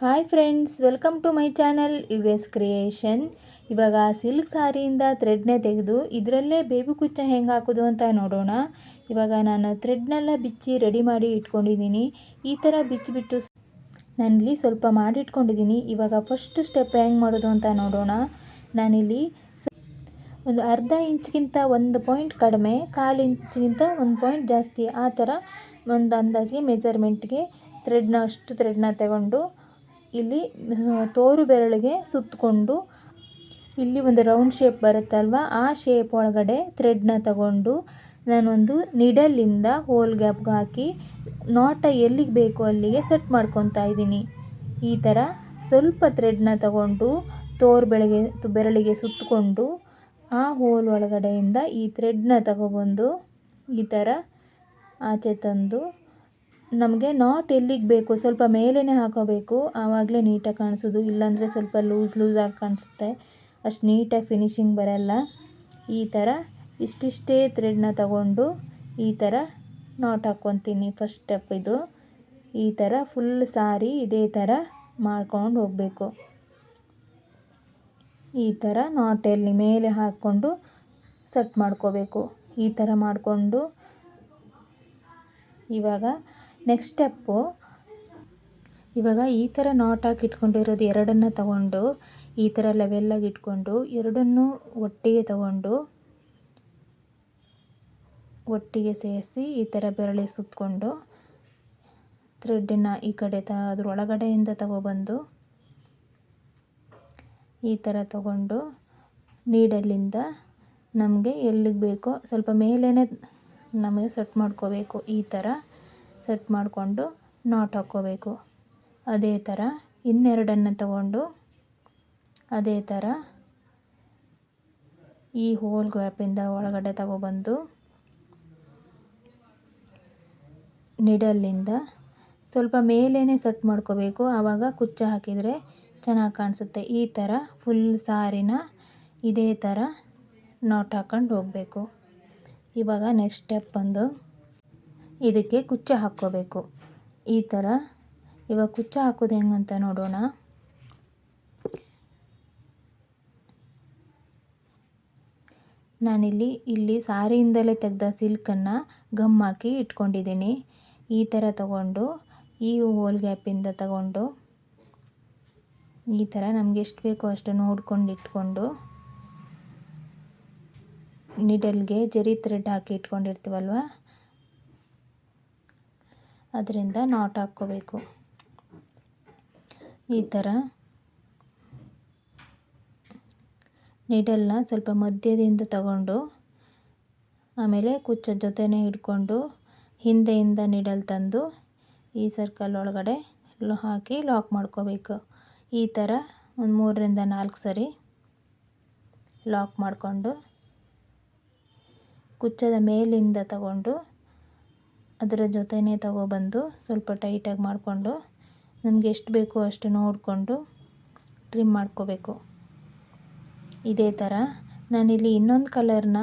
Hi friends welcome to my channel U S creation ಇವಾಗ silk ಸಾರಿಯಿಂದ ಥ್ರೆಡ್ನೇ ತೆಗೆದು ಇದರಲ್ಲೇ ಬೇಬಿ ಕುಚ್ಚ ಹೆಂಗೆ ಹಾಕೋದು ಅಂತ ನೋಡೋಣ. ಇವಾಗ ನಾನು ಥ್ರೆಡ್ನೆಲ್ಲ ಬಿಚ್ಚಿ ರೆಡಿ ಮಾಡಿ ಇಟ್ಕೊಂಡಿದ್ದೀನಿ. ಈ ಥರ ಬಿಚ್ಚಿಬಿಟ್ಟು ನಾನಿಲ್ಲಿ ಸ್ವಲ್ಪ ಮಾಡಿಟ್ಕೊಂಡಿದ್ದೀನಿ. ಇವಾಗ ಫಸ್ಟ್ ಸ್ಟೆಪ್ ಹೆಂಗೆ ಮಾಡೋದು ಅಂತ ನೋಡೋಣ. ನಾನಿಲ್ಲಿ ಒಂದು ಅರ್ಧ ಇಂಚ್ಗಿಂತ ಒಂದು ಪಾಯಿಂಟ್ ಕಡಿಮೆ, ಕಾಲು ಇಂಚ್ಗಿಂತ ಒಂದು ಪಾಯಿಂಟ್ ಜಾಸ್ತಿ, ಆ ಥರ ಒಂದು ಅಂದಾಜಿಗೆ ಮೆಜರ್ಮೆಂಟ್ಗೆ ಥ್ರೆಡ್ನ ಅಷ್ಟು ಥ್ರೆಡ್ನ ತಗೊಂಡು ಇಲ್ಲಿ ತೋರು ಬೆರಳಿಗೆ ಸುತ್ತಕೊಂಡು ಇಲ್ಲಿ ಒಂದು ರೌಂಡ್ ಶೇಪ್ ಬರುತ್ತಲ್ವ? ಆ ಶೇಪ್ ಒಳಗಡೆ ಥ್ರೆಡ್ನ ತಗೊಂಡು ನಾನೊಂದು ನಿಡಲಿಂದ ಹೋಲ್ ಗ್ಯಾಪ್ಗೆ ಹಾಕಿ ನೋಟ ಎಲ್ಲಿಗೆ ಬೇಕು ಅಲ್ಲಿಗೆ ಸೆಟ್ ಮಾಡ್ಕೊತಾ ಇದ್ದೀನಿ. ಈ ಥರ ಸ್ವಲ್ಪ ಥ್ರೆಡ್ನ ತಗೊಂಡು ತೋರು ಬೆಳಗ್ಗೆ ಬೆರಳಿಗೆ ಸುತ್ತಕೊಂಡು ಆ ಹೋಲ್ ಒಳಗಡೆಯಿಂದ ಈ ಥ್ರೆಡ್ನ ತಗೊಬಂದು ಈ ಥರ ಆಚೆ ತಂದು ನಮಗೆ ನಾಟ್ ಎಲ್ಲಿಗೆ ಬೇಕು? ಸ್ವಲ್ಪ ಮೇಲೇ ಹಾಕೋಬೇಕು. ಆವಾಗಲೇ ನೀಟಾಗಿ ಕಾಣಿಸೋದು. ಇಲ್ಲಾಂದರೆ ಸ್ವಲ್ಪ ಲೂಸ್ ಲೂಸಾಗಿ ಕಾಣಿಸುತ್ತೆ. ಅಷ್ಟು ನೀಟಾಗಿ ಫಿನಿಶಿಂಗ್ ಬರಲ್ಲ. ಈ ಥರ ಇಷ್ಟಿಷ್ಟೇ ಥ್ರೆಡ್ನ ತಗೊಂಡು ಈ ಥರ ನಾಟ್ ಹಾಕ್ಕೊತೀನಿ ಫಸ್ಟ್ ಸ್ಟೆಪ್ ಇದು. ಈ ಥರ ಫುಲ್ ಸಾರಿ ಇದೇ ಥರ ಮಾಡ್ಕೊಂಡು ಹೋಗಬೇಕು. ಈ ಥರ ನಾಟಲ್ಲಿ ಮೇಲೆ ಹಾಕ್ಕೊಂಡು ಸೆಟ್ ಮಾಡ್ಕೋಬೇಕು. ಈ ಥರ ಮಾಡಿಕೊಂಡು ಇವಾಗ ನೆಕ್ಸ್ಟ್ ಸ್ಟೆಪ್ಪು ಇವಾಗ ಈ ಥರ ನಾಟ್ ಹಾಕಿ ಇಟ್ಕೊಂಡಿರೋದು ಎರಡನ್ನು ತಗೊಂಡು, ಈ ಥರ ಲೆವೆಲ್ಲಾಗಿ ಇಟ್ಕೊಂಡು ಎರಡನ್ನೂ ಒಟ್ಟಿಗೆ ತಗೊಂಡು, ಒಟ್ಟಿಗೆ ಸೇರಿಸಿ ಈ ಥರ ಬೆರಳಿ ಸುತ್ತಕೊಂಡು ಥ್ರೆಡ್ಡನ್ನು ಈ ಕಡೆ ತ, ಅದ್ರ ಒಳಗಡೆಯಿಂದ ತಗೊಬಂದು, ಈ ಥರ ತಗೊಂಡು ನೀಡಲ್ಲಿಂದ ನಮಗೆ ಎಲ್ಲಿಗೆ ಬೇಕೋ ಸ್ವಲ್ಪ ಮೇಲೇ ನಮಗೆ ಸೆಟ್ ಮಾಡ್ಕೋಬೇಕು ಈ ಥರ ಸೆಟ್ ಮಾಡಿಕೊಂಡು ನಾಟ್ ಹಾಕ್ಕೋಬೇಕು. ಅದೇ ಥರ ಇನ್ನೆರಡನ್ನು ತಗೊಂಡು ಅದೇ ಥರ ಈ ಹೋಲ್ ಗ್ಯಾಪಿಂದ ಒಳಗಡೆ ತಗೊಬಂದು ನಿಡಲ್ಲಿಂದ ಸ್ವಲ್ಪ ಮೇಲೇ ಸೆಟ್ ಮಾಡ್ಕೋಬೇಕು. ಆವಾಗ ಕುಚ್ಚ ಹಾಕಿದರೆ ಚೆನ್ನಾಗಿ ಕಾಣಿಸುತ್ತೆ. ಈ ಥರ ಫುಲ್ ಸಾರಿನ ಇದೇ ಥರ ನಾಟ್ ಹಾಕ್ಕೊಂಡು ಹೋಗಬೇಕು. ಇವಾಗ ನೆಕ್ಸ್ಟ್ ಸ್ಟೆಪ್ ಬಂದು ಇದಕ್ಕೆ ಕುಚ್ಚ ಹಾಕ್ಕೋಬೇಕು. ಈ ಥರ ಇವಾಗ ಕುಚ್ಚ ಹಾಕೋದು ಹೆಂಗಂತ ನೋಡೋಣ. ನಾನಿಲ್ಲಿ, ಇಲ್ಲಿ ಸಾರಿಯಿಂದಲೇ ತೆಗೆದ ಸಿಲ್ಕನ್ನು ಗಮ್ ಹಾಕಿ ಇಟ್ಕೊಂಡಿದ್ದೀನಿ. ಈ ಥರ ತಗೊಂಡು, ಈ ಹೋಲ್ ಗ್ಯಾಪಿಂದ ತಗೊಂಡು, ಈ ಥರ ನಮ್ಗೆ ಎಷ್ಟು ಬೇಕೋ ಅಷ್ಟು ನೋಡ್ಕೊಂಡು ಇಟ್ಕೊಂಡು, ನಿಡಲ್ಗೆ ಜರಿ ಥ್ರೆಡ್ ಹಾಕಿ ಇಟ್ಕೊಂಡಿರ್ತೀವಲ್ವ? ಅದರಿಂದ ನಾಟ್ ಹಾಕ್ಕೋಬೇಕು. ಈ ಥರ ನೀಡಲ್ನ ಸ್ವಲ್ಪ ಮಧ್ಯದಿಂದ ತಗೊಂಡು, ಆಮೇಲೆ ಕುಚ್ಚ ಜೊತೆನೇ ಹಿಡ್ಕೊಂಡು ಹಿಂದೆಯಿಂದ ನೀಡಲ್ ತಂದು ಈ ಸರ್ಕಲ್ ಒಳಗಡೆ ಹಾಕಿ ಲಾಕ್ ಮಾಡ್ಕೋಬೇಕು. ಈ ಥರ ಒಂದು ಮೂರರಿಂದ ನಾಲ್ಕು ಸರಿ ಲಾಕ್ ಮಾಡಿಕೊಂಡು, ಕುಚ್ಚದ ಮೇಲಿಂದ ತಗೊಂಡು ಅದರ ಜೊತೆಯೇ ತಗೊಬಂದು ಸ್ವಲ್ಪ ಟೈಟಾಗಿ ಮಾಡಿಕೊಂಡು ನಮಗೆ ಎಷ್ಟು ಬೇಕೋ ಅಷ್ಟು ನೋಡಿಕೊಂಡು ಟ್ರಿಮ್ ಮಾಡ್ಕೋಬೇಕು. ಇದೇ ಥರ ನಾನಿಲ್ಲಿ ಇನ್ನೊಂದು ಕಲರ್ನ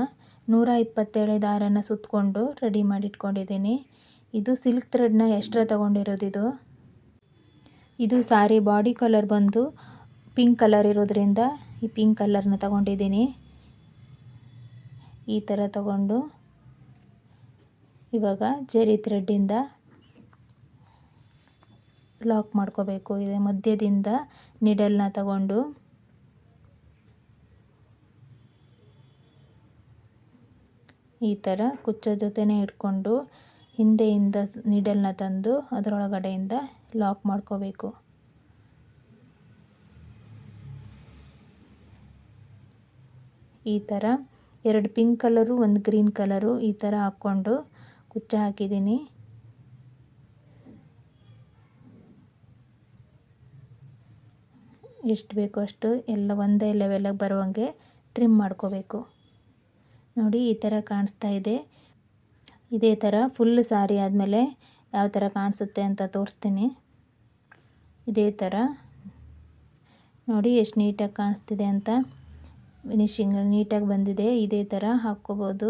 ನೂರ ಇಪ್ಪತ್ತೇಳು ದಾರನ ಸುತ್ತಕೊಂಡು ರೆಡಿ ಮಾಡಿಟ್ಕೊಂಡಿದ್ದೀನಿ. ಇದು ಸಿಲ್ಕ್ ಥ್ರೆಡ್ನ ಎಕ್ಸ್ಟ್ರಾ ತೊಗೊಂಡಿರೋದಿದು? ಇದು ಇದು ಸಾರಿ ಬಾಡಿ ಕಲರ್ ಬಂದು ಪಿಂಕ್ ಕಲರ್ ಇರೋದ್ರಿಂದ ಈ ಪಿಂಕ್ ಕಲರ್ನ ತಗೊಂಡಿದ್ದೀನಿ. ಈ ಥರ ತಗೊಂಡು ಇವಾಗ ಜರಿ ಥ್ರೆಡ್ಡಿಂದ ಲಾಕ್ ಮಾಡ್ಕೋಬೇಕು. ಇದೆ ಮಧ್ಯದಿಂದ ನಿಡಲ್ನ ತಗೊಂಡು ಈ ಥರ ಕುಚ್ಚ ಜೊತೆನೇ ಇಟ್ಕೊಂಡು ಹಿಂದೆಯಿಂದ ನಿಡಲ್ನ ತಂದು ಅದರೊಳಗಡೆಯಿಂದ ಲಾಕ್ ಮಾಡ್ಕೋಬೇಕು. ಈ ಥರ ಎರಡು ಪಿಂಕ್ ಕಲರು ಒಂದು ಗ್ರೀನ್ ಕಲರು ಈ ಥರ ಹಾಕ್ಕೊಂಡು ಕುಚ್ಚ ಹಾಕಿದ್ದೀನಿ. ಎಷ್ಟು ಬೇಕೋ ಅಷ್ಟು ಎಲ್ಲ ಒಂದೇ ಲೆವೆಲಾಗಿ ಬರುವಂಗೆ ಟ್ರಿಮ್ ಮಾಡ್ಕೋಬೇಕು. ನೋಡಿ, ಈ ಥರ ಕಾಣಿಸ್ತಾ ಇದೆ. ಇದೇ ಥರ ಫುಲ್ ಸಾರಿ ಆದಮೇಲೆ ಯಾವ ಥರ ಕಾಣಿಸುತ್ತೆ ಅಂತ ತೋರಿಸ್ತೀನಿ. ಇದೇ ಥರ ನೋಡಿ, ಎಷ್ಟು ನೀಟಾಗಿ ಕಾಣಿಸ್ತಿದೆ ಅಂತ. ಫಿನಿಶಿಂಗ್ ನೀಟಾಗಿ ಬಂದಿದೆ. ಇದೇ ಥರ ಹಾಕ್ಕೋಬೋದು.